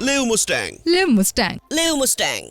Lev Mustang Liv Mustang Lev Mustang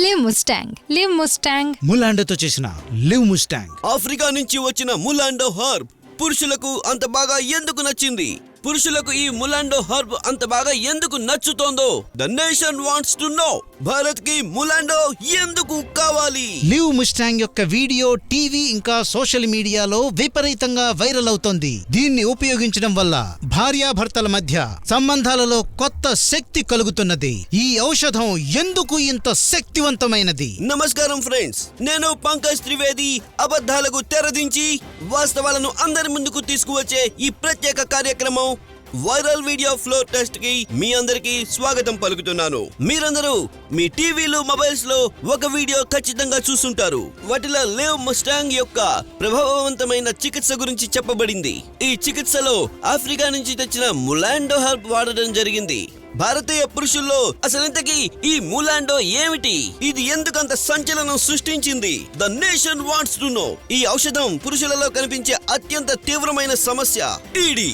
Liv Mustang Liv Mustang ములాండతో చేసిన Liv Mustang Africa నుంచి వచ్చిన ములాండో herb పురుషులకు అంత బాగా ఎందుకు నచ్చింది? పురుషులకు ఈ ములాండో హర్బ్ అంత బాగా ఎందుకు నచ్చుతోందో the nation wants to know భారత్కి ములాండో ఎందుకు కావాలి? లివ్ ముస్టాంగ్ యొక్క వీడియో టీవీ ఇంకా సోషల్ మీడియాలో విపరీతంగా వైరల్ అవుతోంది. దీన్ని ఉపయోగించడం వల్ల భార్యాభర్తల మధ్య సంబంధాలలో కొత్త శక్తి కలుగుతున్నది. ఈ ఔషధం ఎందుకు ఇంత శక్తివంతమైనది? నమస్కారం ఫ్రెండ్స్. నేను పంకజ్ త్రివేది అబద్ధాలకు తెరదించి వాస్తవాలను అందరి ముందుకు తీసుకువచ్చే ఈ ప్రత్యేక కార్యక్రమం వైరల్ వీడియో ఫ్లోర్ టెస్ట్కి మీ అందరికి స్వాగతం పలుకుతున్నాను. మీరందరూ మీ టీవీలు మొబైల్స్లో ఒక వీడియో ఖచ్చితంగా చూస్తుంటారు వాటిలో లేవ్ ముస్టాంగ్ యొక్క ప్రభావవంతమైన చికిత్స గురించి చెప్పబడింది. ఈ చికిత్సలో ఆఫ్రికా నుంచి తెచ్చిన ములాండో హర్బ్ వాడడం జరిగింది. భారతీయ పురుషుల్లో అసలింతకీ ఈ మూలాండో ఏమిటి? ఇది ఎందుకంత సంచలనం సృష్టించింది? The nation wants to know. ఈ ఔషధం పురుషులలో కనిపించే అత్యంత తీవ్రమైన సమస్య. ఈడీ.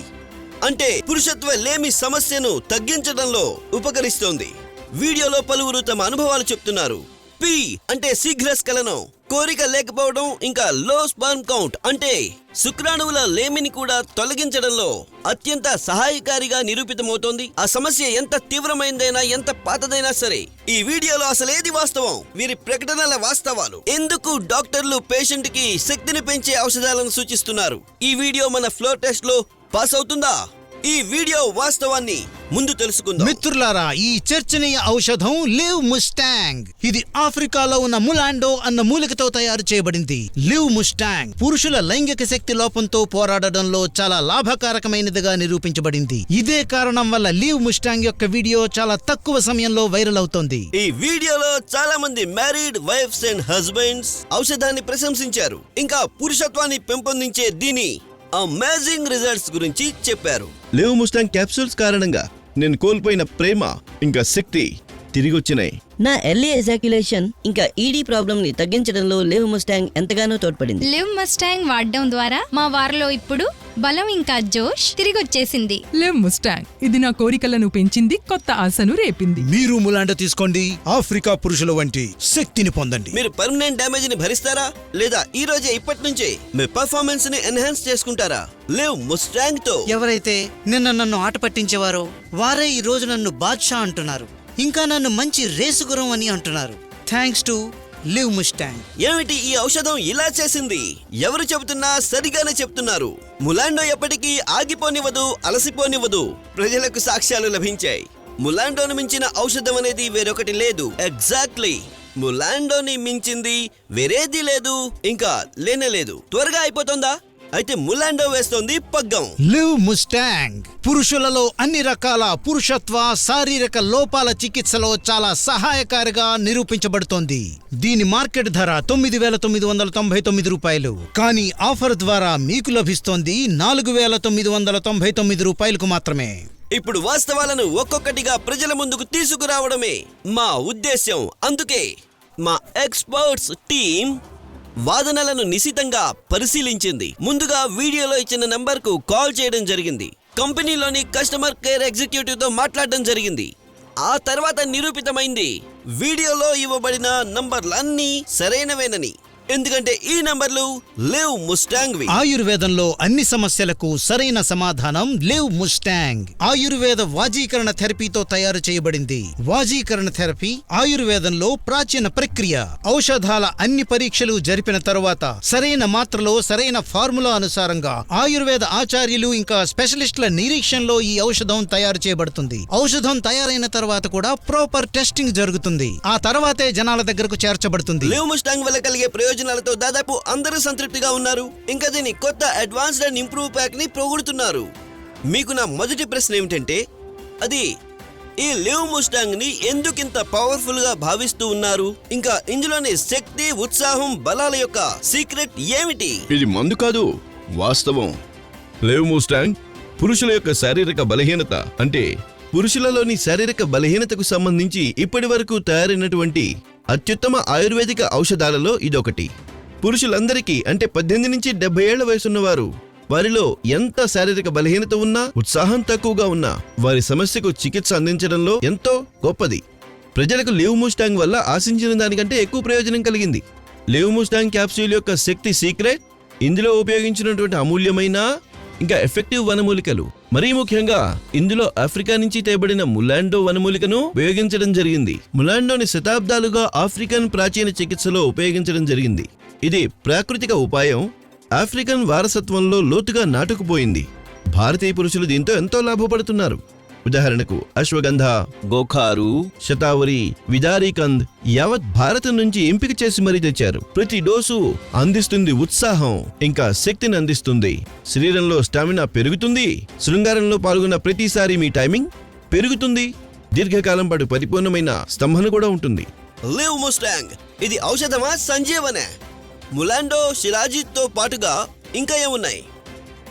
అంటే పురుషత్వ లేమి సమస్యను తగ్గించడంలో ఉపకరిస్తోంది. వీడియోలో పలువురు తమ అనుభవాలు చెప్తున్నారు. పి అంటే శీఘ్రస్ఖలనం కోరిక లేకపోవడం ఇంకా లో స్పర్మ్ కౌంట్ అంటే శుక్రాణువుల లేమిని కూడా తొలగించడంలో అత్యంత సహాయకారిగా నిరూపితమవుతోంది. ఆ సమస్య ఎంత తీవ్రమైందైనా ఎంత పాతదైనా సరే ఈ వీడియోలో అసలేది వాస్తవం. వీరి ప్రకటనల వాస్తవాలు. ఎందుకు డాక్టర్లు పేషెంట్కి శక్తిని పెంచే ఔషధాలను సూచిస్తున్నారు? ఈ వీడియో మన ఫ్లో టెస్ట్లో పాస్ అవుతుందా? ఈ వీడియో వాస్తవాన్ని ముందు తెలుసుకుందాం. మిత్రులారా ఈ చర్చనీయ ఔషధం లివ్ ముస్టాంగ్. ఇది ఆఫ్రికాలో ఉన్న ములాండో అన్న మూలికతో తయారు చేయబడింది. లివ్ ముస్టాంగ్ పురుషుల లైంగిక శక్తి లోపంతో పోరాడడంలో చాలా లాభకారకమైనదిగా నిరూపించబడింది. ఇదే కారణం వల్ల లివ్ ముస్టాంగ్ యొక్క వీడియో చాలా తక్కువ సమయంలో వైరల్ అవుతోంది. ఈ వీడియోలో చాలా మంది మ్యారీడ్ వైఫ్స్ అండ్ హస్బెండ్స్ ఔషధాన్ని ప్రశంసించారు. ఇంకా పురుషత్వాన్ని పెంపొందించే దీని అమేజింగ్ రిజల్ట్స్ గురించి చెప్పారు. లివ్ ముస్టాంగ్ క్యాప్సూల్స్ కారణంగా నేను కోల్పోయిన ప్రేమ ఇంకా శక్తి. తిరిగి వచ్చినాయి నా ఎర్లీ ఎజాక్యులేషన్ ఇంకా ఈడీ ప్రాబ్లం ని తగ్గించడంలో లేవ్ ముస్టాంగ్ ఎంతగానో తోడ్పడింది. లివ్ ముస్టాంగ్ వాడడం ద్వారా మా వారిలో ఇప్పుడు బలం ఇంకా జోష్ తిరిగి వచ్చేసింది లివ్ ముస్టాంగ్ ఇది నా కోరికలను పెంచింది కొత్త ఆశను రేపింది. మీరు ములాండో తీసుకోండి. ఆఫ్రికా పురుషుల వంటి శక్తిని పొందండి. మీరు పర్మనెంట్ డ్యామేజ్ని భరిస్తారా? లేదా ఈ రోజే ఇప్పటి నుంచే మీ పర్ఫార్మెన్స్ని ఎన్హాన్స్ చేసుకుంటారా? లేవ్ ముస్టాంగ్తో ఎవరైతే నిన్న నన్ను ఆట పట్టించేవారో వారే ఈ రోజు నన్ను బాద్షా అంటున్నారు. ఇంకా నన్ను మంచి రేసు గురం అని అంటున్నారు. థ్యాంక్స్ టు లివ్ ముస్టాంగ్ ఏమిటి ఈ ఔషధం ఇలా చేసింది? ఎవరు చెబుతున్నా సరిగానే చెప్తున్నారు. ములాండో ఎప్పటికీ ఆగిపోనివ్వదు అలసిపోనివ్వదు. ప్రజలకు సాక్ష్యాలు లభించాయి. ములాండోను మించిన ఔషధం అనేది వేరొకటి లేదు. ఎగ్జాక్ట్లీ ములాండోని మించింది వేరేది లేదు ఇంకా లేనే లేదు. త్వరగా అయిపోతుందా? అయితే ములాండో వేస్తోంది పగ్గం. Liv Mustang. పురుషులలో అన్ని రకాల పురుషత్వ శారీరక లోపాల చికిత్సలో చాలా సహాయకారిగా నిరూపించబడుతోంది. దీని మార్కెట్ ధర తొమ్మిది వేల తొమ్మిది వందల తొంభై తొమ్మిది రూపాయలు. కానీ ఆఫర్ ద్వారా మీకు లభిస్తోంది నాలుగు వేల తొమ్మిది వందల తొంభై తొమ్మిది రూపాయలకు మాత్రమే. ఇప్పుడు వాస్తవాలను ఒక్కొక్కటిగా ప్రజల ముందుకు తీసుకురావడమే మా ఉద్దేశ్యం. అందుకే మా ఎక్స్పర్ట్స్ టీం వాదనలను నిశితంగా పరిశీలించింది. ముందుగా వీడియోలో ఇచ్చిన నెంబర్కు కాల్ చేయడం జరిగింది. కంపెనీలోని కస్టమర్ కేర్ ఎగ్జిక్యూటివ్తో మాట్లాడడం జరిగింది. ఆ తర్వాత నిరూపితమైంది. వీడియోలో ఇవ్వబడిన నంబర్లన్నీ సరైనవేనని. ఎందుకంటే ఈ నంబర్లు లేవ్ ముస్టాంగ్వి ఆయుర్వేదంలో అన్ని సమస్యలకు సరైన సమాధానం లివ్ ముస్టాంగ్ ఆయుర్వేద వాజీకరణ థెరపీతో తయారు చేయబడింది. వాజీకరణ థెరపీ ఆయుర్వేదంలో ప్రాచీన ప్రక్రియ. ఔషధాల అన్ని పరీక్షలు జరిపిన తరువాత సరైన మాత్రలో సరైన ఫార్ములా అనుసారంగా ఆయుర్వేద ఆచార్యులు ఇంకా స్పెషలిస్టుల నిరీక్షణలో ఈ ఔషధం తయారు చేయబడుతుంది. ఔషధం తయారైన తర్వాత కూడా ప్రాపర్ టెస్టింగ్ జరుగుతుంది. ఆ తర్వాతే జనాల దగ్గరకు చేర్చబడుతుంది. లివ్ ముస్టాంగ్ వల్ల కలిగే ప్రయోజనాలతో దాదాపు అందరూ సంతృప్తిగా ఉన్నారు. ఇంకా దీని కొత్త అడ్వాన్స్డ్ అండ్ ఇంప్రూవ్ ప్యాక్ని పొగుడుతున్నారు. మీకు నా మొదటి ప్రశ్న ఏమిటంటే అది ఈ లివ్ ముస్టాంగ్ని ఎందుకింత పవర్ఫుల్గా భావిస్తూ ఉన్నారు? ఇంకా ఇందులోని శక్తి ఉత్సాహం బలాల యొక్క సీక్రెట్ ఏమిటి? ఇది మందు కాదు వాస్తవం. లివ్ ముస్టాంగ్ పురుషుల యొక్క శారీరక బలహీనత అంటే పురుషులలోని శారీరక బలహీనతకు సంబంధించి ఇప్పటి వరకు తయారైనటువంటి అత్యుత్తమ ఆయుర్వేదిక ఔషధాలలో ఇదొకటి. పురుషులందరికీ అంటే పద్దెనిమిది నుంచి డెబ్బై ఏళ్ళ వయసున్నవారు వారిలో ఎంత శారీరక బలహీనత ఉన్నా ఉత్సాహం తక్కువగా ఉన్నా వారి సమస్యకు చికిత్స అందించడంలో ఎంతో గొప్పది. ప్రజలకు లివ్ ముస్టాంగ్ వల్ల ఆశించిన దానికంటే ఎక్కువ ప్రయోజనం కలిగింది. లివ్ ముస్టాంగ్ క్యాప్సూల్ యొక్క శక్తి సీక్రెట్ ఇందులో ఉపయోగించినటువంటి అమూల్యమైన ఇంకా ఎఫెక్టివ్ వనమూలికలు. మరీ ముఖ్యంగా ఇందులో ఆఫ్రికా నుంచి తేబడిన ములాండో వనమూలికను ఉపయోగించడం జరిగింది. ములాండోని శతాబ్దాలుగా ఆఫ్రికన్ ప్రాచీన చికిత్సలో ఉపయోగించడం జరిగింది. ఇది ప్రాకృతిక ఉపాయం ఆఫ్రికన్ వారసత్వంలో లోతుగా నాటుకుపోయింది. భారతీయ పురుషులు దీంతో ఎంతో లాభపడుతున్నారు. ఉదాహరణకు అశ్వగంధ గోఖారు శతావరి విదారీకంద్ యావత్ భారతం నుంచి ఎంపిక చేసి మరీ తెచ్చారు. ప్రతి డోసు అందిస్తుంది ఉత్సాహం ఇంకా శక్తిని అందిస్తుంది. శరీరంలో స్టామినా పెరుగుతుంది శృంగారంలో పాల్గొన్న ప్రతిసారి మీ టైమింగ్ పెరుగుతుంది. దీర్ఘకాలం పాటు పరిపూర్ణమైన స్తంభన కూడా ఉంటుంది. లివ్ ముస్టాంగ్ ఇది ఔషధమా సంజీవనే? ములాండో షిలాజిత్తో పాటుగా ఇంకా ఏమున్నాయి?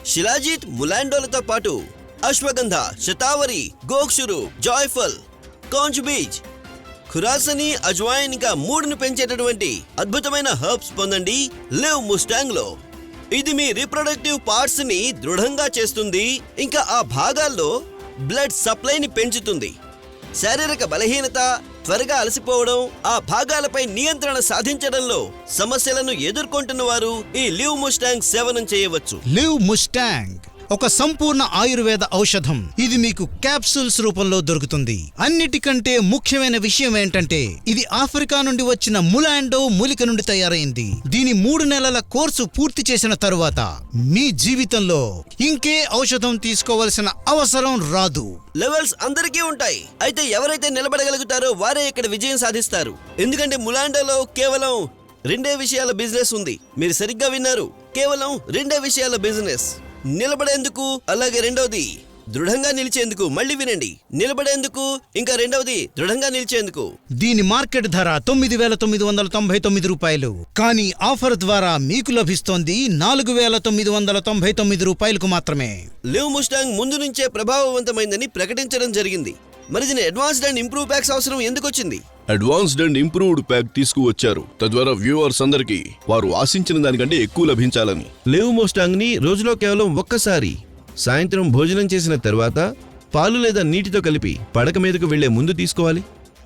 షిలాజిత్ ములాండోలతో పాటు అశ్వగంధ శతావరి గోక్షురు జాయ్ఫల్ కాంచ్ బీచ్ ఖురాసని అజ్వాయిన్ ఇంకా మూడును పెంచేటటువంటి అద్భుతమైన హర్బ్స్ పొందండి లివ్ ముస్టాంగ్లో ఇది మీ రీప్రొడక్టివ్ పార్ట్స్ని దృఢంగా చేస్తుంది ఇంకా ఆ భాగాల్లో బ్లడ్ సప్లైని పెంచుతుంది. శారీరక బలహీనత త్వరగా అలసిపోవడం ఆ భాగాలపై నియంత్రణ సాధించడంలో సమస్యలను ఎదుర్కొంటున్న వారు ఈ లివ్ ముస్టాంగ్ సేవనం చేయవచ్చు. Liv Mustang. ఒక సంపూర్ణ ఆయుర్వేద ఔషధం. ఇది మీకు క్యాప్సూల్స్ రూపంలో దొరుకుతుంది. అన్నిటికంటే ముఖ్యమైన విషయం ఏంటంటే ఇది ఆఫ్రికా నుండి వచ్చిన ములాండో మూలిక నుండి తయారైంది. దీని మూడు నెలల కోర్సు పూర్తి చేసిన తరువాత మీ జీవితంలో ఇంకే ఔషధం తీసుకోవలసిన అవసరం రాదు. లెవెల్స్ అందరికీ ఉంటాయి. అయితే ఎవరైతే నిలబడగలుగుతారో వారే ఇక్కడ విజయం సాధిస్తారు. ఎందుకంటే ములాండోలో కేవలం రెండే విషయాల బిజినెస్ ఉంది. మీరు సరిగ్గా విన్నారు. కేవలం రెండే విషయాల బిజినెస్. నిలబడేందుకు? అలాగే రెండవది దృఢంగా నిలిచేందుకు మళ్ళీ వినండి. నిలబడేందుకు ఇంకా రెండవది దృఢంగా నిలిచేందుకు. దీని మార్కెట్ ధర తొమ్మిది వేల తొమ్మిది వందల తొంభై తొమ్మిది రూపాయలు. కానీ ఆఫర్ ద్వారా మీకు లభిస్తోంది నాలుగు వేల తొమ్మిది వందల తొంభై తొమ్మిది రూపాయలకు మాత్రమే. లివ్ ముస్టాంగ్ ముందు నుంచే ప్రభావవంతమైందని ప్రకటించడం జరిగింది. మరి దీని అడ్వాన్స్డ్ అండ్ ఇంప్రూవ్ ప్యాక్స్ అవసరం ఎందుకు వచ్చింది? అడ్వాన్స్డ్ అండ్ ఇంప్రూవ్డ్ ప్యాక్ తీసుకువచ్చారు. తద్వారా వ్యూవర్స్ అందరికి వారు ఆశించిన దానికంటే ఎక్కువ లభించాలని. లేవు మోస్టాంగ్ని రోజులో కేవలం ఒక్కసారి సాయంత్రం భోజనం చేసిన తర్వాత పాలు లేదా నీటితో కలిపి పడక మీదకు వెళ్ళే ముందు తీసుకోవాలి.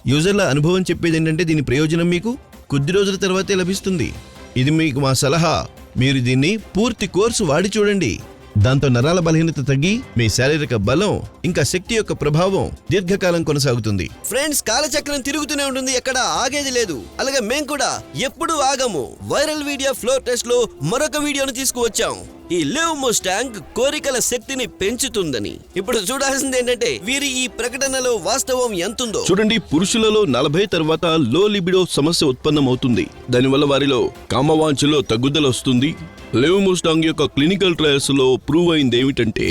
యూజర్ల అనుభవం చెప్పేది ఏంటంటే దీని ప్రయోజనం మీకు కొద్ది రోజుల తర్వాతే లభిస్తుంది. ఇది మీకు మా సలహా. మీరు దీన్ని పూర్తి కోర్సు వాడి చూడండి. దాంతో నరాల బలహీనత తగ్గి మీ శారీరక బలం ఇంకా శక్తి యొక్క ప్రభావం దీర్ఘకాలం కొనసాగుతుంది. ఫ్రెండ్స్ కాలచక్రం తిరుగుతూనే ఉంటుంది ఎక్కడ ఆగేది లేదు. అలాగే మేం కూడా ఎప్పుడూ ఆగము. వైరల్ వీడియో ఫ్లోర్ టెస్ట్లో మరొక వీడియోను తీసుకువచ్చాం. ఈ లివ్ ముస్టాంగ్ కోరికల శక్తిని పెంచుతుందని. ఇప్పుడు చూడాల్సింది ఏంటంటే వీరి ఈ ప్రకటనలో వాస్తవం ఎంతుందో. చూడండి పురుషులలో నలభై తర్వాత లో లిబిడో సమస్య ఉత్పన్నమవుతుంది. దానివల్ల వారిలో కామవాంఛలో తగ్గుదల వస్తుంది లెవమోస్టాంగ్ యొక్క క్లినికల్ ట్రయల్స్లో ప్రూవ్ అయింది ఏమిటంటే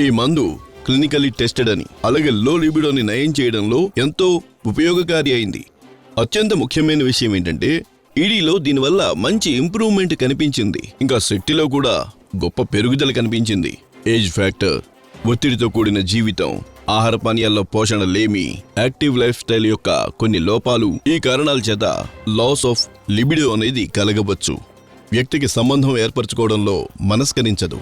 ఈ మందు క్లినికలీ టెస్టెడ్ అని అలాగే లో లిబిడోని నయం చేయడంలో ఎంతో ఉపయోగకారి అయింది. అత్యంత ముఖ్యమైన విషయం ఏంటంటే ఈడీలో దీనివల్ల మంచి ఇంప్రూవ్మెంట్ కనిపించింది. ఇంకా శక్తిలో కూడా గొప్ప పెరుగుదల కనిపించింది. ఏజ్ ఫ్యాక్టర్ ఒత్తిడితో కూడిన జీవితం ఆహార పానీయాల్లో పోషణ లేమి యాక్టివ్ లైఫ్ స్టైల్ యొక్క కొన్ని లోపాలు ఈ కారణాల చేత లాస్ ఆఫ్ లిబిడో అనేది కలగవచ్చు. వ్యక్తికి సంబంధం ఏర్పరచుకోవడంలో మనస్కరించదు.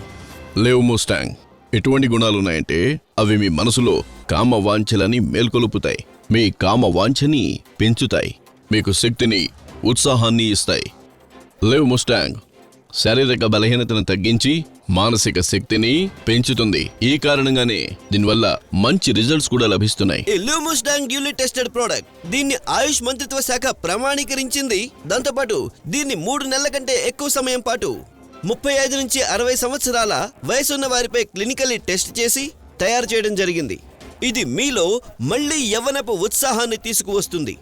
లేవ్ మోస్టాంగ్ ఎటువంటి గుణాలున్నాయంటే అవి మీ మనసులో కామ వాంఛలని మేల్కొలుపుతాయి. మీ కామ వాంఛని పెంచుతాయి. మీకు శక్తిని ఉత్సాహాన్ని ఇస్తాయి. లేవ్ ముస్టాంగ్ శారీరక బలహీనతను తగ్గించి మానసిక శక్తిని పెంచుతుంది. ఈ కారణంగానే దీనివల్ల మంచి రిజల్ట్స్ కూడా లభిస్తున్నాయి. ఈ లివ్ టెస్టెడ్ ప్రోడక్ట్ దీన్ని ఆయుష్ మంత్రిత్వ శాఖ ప్రమాణీకరించింది. దాంతోపాటు దీన్ని మూడు నెలల కంటే ఎక్కువ సమయం పాటు ముప్పై ఐదు నుంచి అరవై సంవత్సరాల వయసున్న వారిపై క్లినికల్లీ టెస్ట్ చేసి తయారు చేయడం జరిగింది. ఇది మీలో మళ్ళీ యవ్వనపు ఉత్సాహాన్ని తీసుకువస్తుంది.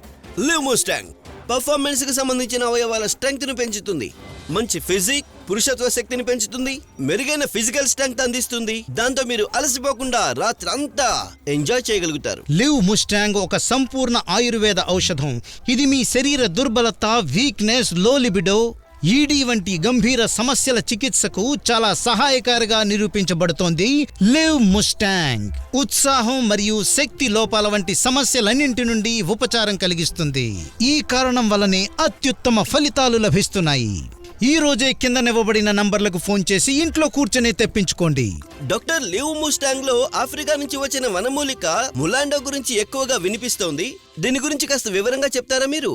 లివ్ ముస్టాంగ్ పర్ఫార్మెన్స్కి సంబంధించిన అవయవాల స్ట్రెంగ్త్ను పెంచుతుంది. మంచి ఫిజిక్ పురుషత్వ శక్తిని పెంచుతుంది మెరుగైన ఫిజికల్ స్ట్రెంగ్త్ అందిస్తుంది. దాంతో మీరు అలసిపోకుండా రాత్రంతా ఎంజాయ్ చేయగలుగుతారు. లివ్ ముస్టాంగ్ ఒక సంపూర్ణ ఆయుర్వేద ఔషధం. ఇది మీ శరీర దుర్బలత వీక్నెస్లో లిబిడో ఈడీ వంటి గంభీర సమస్యల చికిత్సకు చాలా సహాయకారిగా నిరూపించబడుతోంది లివ్ ముస్టాంగ్ ఉత్సాహం మరియు శక్తి లోపాల వంటి సమస్యలన్నింటి నుండి ఉపచారం కలిగిస్తుంది. ఈ కారణం వల్లనే అత్యుత్తమ ఫలితాలు లభిస్తున్నాయి. ఈ రోజే కిందనివ్వబడిన నంబర్లకు ఫోన్ చేసి ఇంట్లో కూర్చొని తెప్పించుకోండి. డాక్టర్ లివ్ ముస్టాంగ్లో ఆఫ్రికా నుంచి వచ్చిన వనమూలిక ములాండో గురించి ఎక్కువగా వినిపిస్తోంది. దీని గురించి కాస్త వివరంగా చెప్తారా మీరు?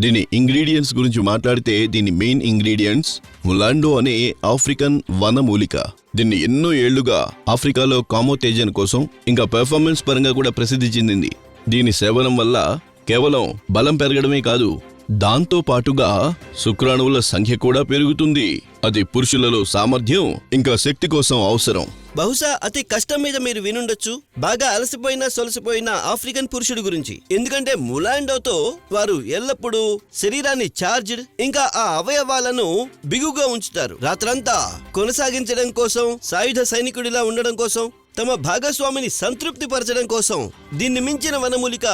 దీని ఇంగ్రీడియంట్స్ గురించి మాట్లాడితే దీని మెయిన్ ఇంగ్రీడియంట్స్ ములాండో అనే ఆఫ్రికన్ వనమూలిక. దీన్ని ఎన్నో ఏళ్ళుగా ఆఫ్రికాలో కామోతేజన్ కోసం ఇంకా పెర్ఫార్మెన్స్ పరంగా కూడా ప్రసిద్ధి చెందింది. దీని సేవనం వల్ల కేవలం బలం పెరగడమే కాదు దాంతో పాటుగా శుక్రాణువుల సంఖ్య కూడా పెరుగుతుంది. అది పురుషులలో సామర్థ్యం ఇంకా శక్తి కోసం అవసరం. బహుశా అతి కష్టం మీద మీరు వినుండొచ్చు. బాగా అలసిపోయిన సొలసిపోయిన ఆఫ్రికన్ పురుషుడి గురించి. ఎందుకంటే ములాండోతో వారు ఎల్లప్పుడూ శరీరాన్ని చార్జ్డ్ ఇంకా ఆ అవయవాలను బిగుగా ఉంచుతారు. రాత్రంతా కొనసాగించడం కోసం సాయుధ సైనికుడిలా ఉండడం కోసం తమ భాగస్వామిని సంతృప్తి పరచడం కోసం దీన్ని మించిన వనమూలిక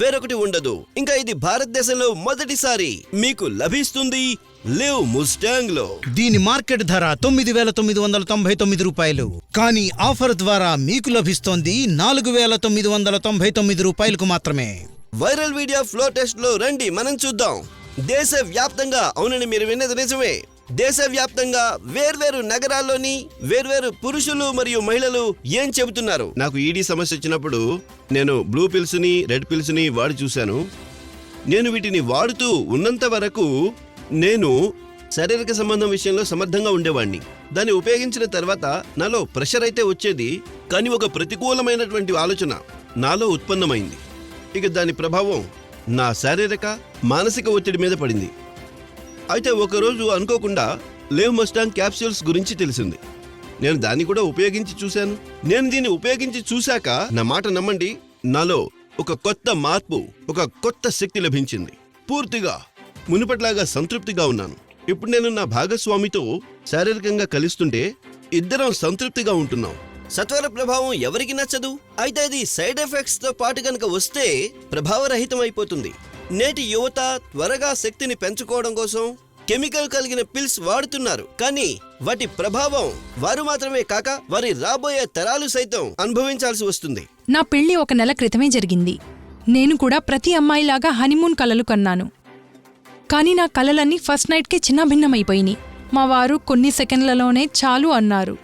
వేరొకటి ఉండదు. ఇంకా ఇది భారతదేశంలో మొదటిసారి మీకు లభిస్తుంది లివ్ ముస్టాంగ్లో దీని మార్కెట్ ధర తొమ్మిది వేల తొమ్మిది వందల తొంభై తొమ్మిది రూపాయలు. కానీ ఆఫర్ ద్వారా మీకు లభిస్తోంది నాలుగు వేల తొమ్మిది వందల తొంభై తొమ్మిది రూపాయలకు మాత్రమే. వైరల్ వీడియో ఫ్లో టెస్ట్లో రండి మనం చూద్దాం. దేశ వ్యాప్తంగా అవునని మీరు విన్నది నిజమే. దేశవ్యాప్తంగా వేర్వేరు నగరాల్లోని వేర్వేరు పురుషులు మరియు మహిళలు ఏం చెబుతున్నారు? నాకు ఈడీ సమస్య వచ్చినప్పుడు నేను బ్లూ పిల్స్ని రెడ్ పిల్స్ని వాడి చూశాను. నేను వీటిని వాడుతూ ఉన్నంత వరకు నేను శారీరక సంబంధం విషయంలో సమర్థంగా ఉండేవాడిని దాన్ని ఉపయోగించిన తర్వాత నాలో ప్రెషర్ అయితే వచ్చేది కానీ ఒక ప్రతికూలమైనటువంటి ఆలోచన నాలో ఉత్పన్నమైంది. ఇక దాని ప్రభావం నా శారీరక మానసిక ఒత్తిడి మీద పడింది. అయితే ఒకరోజు అనుకోకుండా లేవ్ మస్టాంగ్ క్యాప్సూల్స్ గురించి తెలిసింది. నేను దాన్ని కూడా ఉపయోగించి చూశాను. నేను దీన్ని ఉపయోగించి చూశాక నా మాట నమ్మండి. నాలో ఒక కొత్త మార్పు ఒక కొత్త శక్తి లభించింది. పూర్తిగా మునుపట్లాగా సంతృప్తిగా ఉన్నాను. ఇప్పుడు నేను నా భాగస్వామితో శారీరకంగా కలుస్తుంటే ఇద్దరం సంతృప్తిగా ఉంటున్నాం. సత్వర ప్రభావం ఎవరికి నచ్చదు? అయితే ఇది సైడ్ ఎఫెక్ట్స్తో పాటు కనుక వస్తే ప్రభావరహితం అయిపోతుంది నేటి యువత త్వరగా శక్తిని పెంచుకోవడం కోసం కెమికల్ కలిగిన పిల్స్ వాడుతున్నారు. కానీ వాటి ప్రభావం వారు మాత్రమే కాక వారి రాబోయే తరాలు సైతం అనుభవించాల్సి వస్తుంది. నా పెళ్ళి ఒక నెల క్రితమే జరిగింది. నేను కూడా ప్రతి అమ్మాయిలాగా హనీమూన్ కలలు కన్నాను. కానీ నా కలలన్నీ ఫస్ట్ నైట్కే చిన్నభిన్నమైపోయినాయి. మా వారు కొన్ని సెకండ్లలోనే చాలు అన్నారు.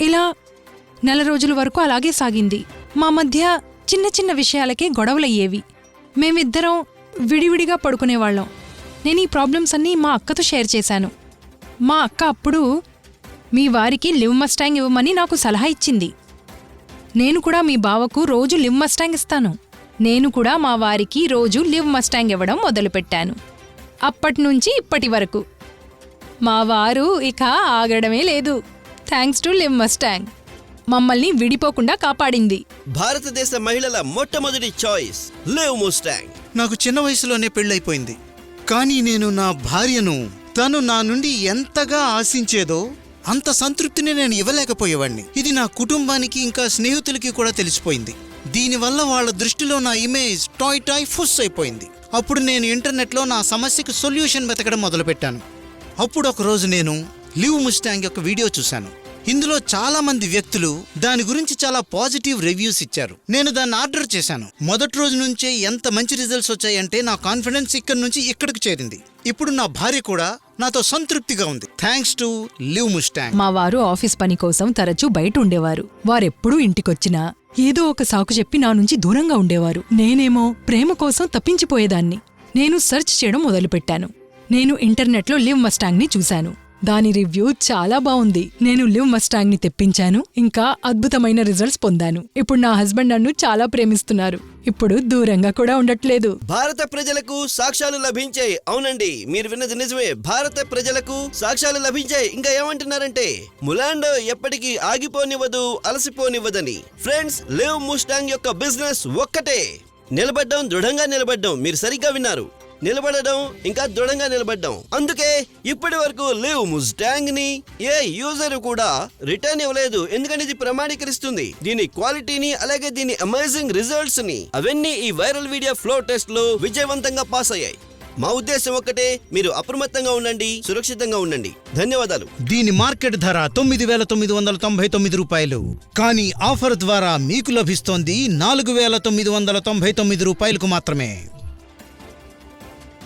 ఇలా నెల రోజుల వరకు అలాగే సాగింది. మా మధ్య చిన్న చిన్న విషయాలకే గొడవలయ్యేవి. మేమిద్దరం విడివిడిగా పడుకునేవాళ్ళం. నేను ఈ ప్రాబ్లమ్స్ అన్నీ మా అక్కతో షేర్ చేశాను. మా అక్క అప్పుడు మీ వారికి లివ్ మస్టాంగ్ ఇవ్వమని నాకు సలహా ఇచ్చింది. నేను కూడా మీ బావకు రోజు లివ్ మస్టాంగ్ ఇస్తాను. నేను కూడా మా వారికి రోజు లివ్ మస్టాంగ్ ఇవ్వడం మొదలుపెట్టాను. అప్పటి నుంచి ఇప్పటి వరకు. మా వారు ఇక ఆగడమే లేదు. Thanks to Liv Mustang. మమ్మల్ని విడిపోకుండా కాపాడింది. భారతదేశ మహిళల మొట్టమొదటి చాయిస్ లివ్ ముస్టాంగ్. నాకు చిన్న వయసులోనే పెళ్ళైపోయింది. కానీ నేను నా భార్యను తను నా నుండి ఎంతగా ఆశించేదో అంత సంతృప్తిని నేను ఇవ్వలేకపోయేవాడిని ఇది నా కుటుంబానికి ఇంకా స్నేహితులకి కూడా తెలిసిపోయింది. దీనివల్ల వాళ్ళ దృష్టిలో నా ఇమేజ్ టాయ్ టాయ్ ఫుస్ అయిపోయింది. అప్పుడు నేను ఇంటర్నెట్లో నా సమస్యకు సొల్యూషన్ వెతకడం మొదలుపెట్టాను. అప్పుడు ఒక రోజు నేను లివ్ ముస్టాంగ్ యొక్క వీడియో చూశాను. ఇందులో చాలా మంది వ్యక్తులు దాని గురించి చాలా పాజిటివ్ రివ్యూస్ ఇచ్చారు. నేను దాన్ని ఆర్డర్ చేశాను. మొదటి రోజు నుంచే ఎంత మంచి రిజల్ట్స్ వచ్చాయంటే నా కాన్ఫిడెన్స్ ఇక్కడి నుంచి ఇక్కడికి చేరింది. ఇప్పుడు నా భార్య కూడా నాతో సంతృప్తిగా ఉంది. థ్యాంక్స్ టు లివ్ ముస్టాంగ్ మా వారు ఆఫీస్ పని కోసం తరచూ బయట ఉండేవారు. వారెప్పుడూ ఇంటికొచ్చినా ఏదో ఒక సాకు చెప్పి నా నుంచి దూరంగా ఉండేవారు. నేనేమో ప్రేమ కోసం తప్పించిపోయేదాన్ని. నేను సెర్చ్ చేయడం మొదలుపెట్టాను. నేను ఇంటర్నెట్లో లివ్ మస్టాంగ్ని చూశాను. దాని రివ్యూ చాలా బాగుంది. నేను లివ్ మస్టాంగ్ని తెప్పించాను. ఇంకా అద్భుతమైన రిజల్ట్స్ పొందాను. ఇప్పుడు నా హస్బెండ్ నన్ను చాలా ప్రేమిస్తున్నారు. ఇప్పుడు దూరంగా కూడా ఉండట్లేదు. భారత ప్రజలకు సాక్ష్యాలు లభించాయి అవునండి మీరు విన్నది నిజమే. భారత ప్రజలకు సాక్ష్యాలు లభించాయి ఇంకా ఏమంటున్నారంటే ములాండో ఎప్పటికీ ఆగిపోనివ్వదు అలసిపోనివ్వదని. ఫ్రెండ్స్ లివ్ ముస్టాంగ్ యొక్క బిజినెస్ ఒక్కటే. నిలబడ్డం దృఢంగా నిలబడ్డం మీరు సరిగ్గా విన్నారు. నిలబడడం ఇంకా దృఢంగా నిలబడ్డం. అందుకే ఇప్పటి వరకు లివ్ ముస్టాంగ్ని ఏ యూజర్ కూడా రిటర్న్ ఇవ్వలేదు. ఎందుకంటే ఇది ప్రమాణీకరిస్తుంది. దీని క్వాలిటీని అలాగే దీని అమేజింగ్ రిజల్ట్స్ని అవన్నీ ఈ వైరల్ వీడియో ఫ్లో టెస్ట్లో విజయవంతంగా పాస్ అయ్యాయి. మా ఉద్దేశం ఒక్కటే మీరు అప్రమత్తంగా ఉండండి సురక్షితంగా ఉండండి. ధన్యవాదాలు. దీని మార్కెట్ ధర తొమ్మిది వేల తొమ్మిది వందల తొంభై తొమ్మిది రూపాయలు. కానీ ఆఫర్ ద్వారా మీకు లభిస్తోంది నాలుగు వేల తొమ్మిది వందల తొంభై తొమ్మిది రూపాయలకు మాత్రమే.